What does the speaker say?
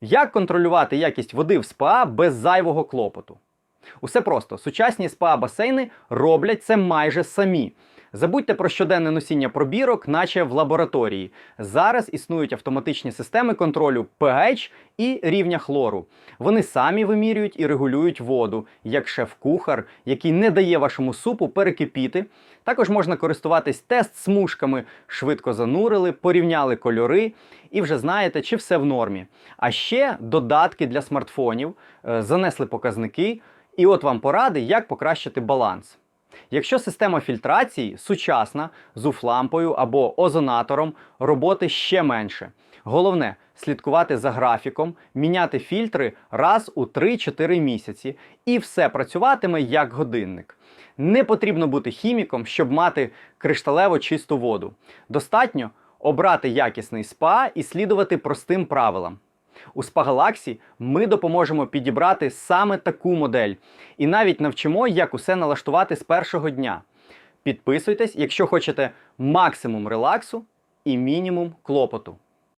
Як контролювати якість води в СПА без зайвого клопоту? Усе просто. Сучасні СПА-басейни роблять це майже самі. Забудьте про щоденне носіння пробірок, наче в лабораторії. Зараз існують автоматичні системи контролю pH і рівня хлору. Вони самі вимірюють і регулюють воду, як шеф-кухар, який не дає вашому супу перекипіти. Також можна користуватись тест-смужками, швидко занурили, порівняли кольори і вже знаєте, чи все в нормі. А ще додатки для смартфонів, е, занесли показники, і от вам поради, як покращити баланс. Якщо система фільтрації сучасна з уфлампою або озонатором, роботи ще менше. Головне слідкувати за графіком, міняти фільтри раз у 3-4 місяці, і все працюватиме як годинник. Не потрібно бути хіміком, щоб мати кришталево чисту воду. Достатньо обрати якісний спа і слідувати простим правилам. У Спагалаксі ми допоможемо підібрати саме таку модель і навіть навчимо, як усе налаштувати з першого дня. Підписуйтесь, якщо хочете максимум релаксу і мінімум клопоту.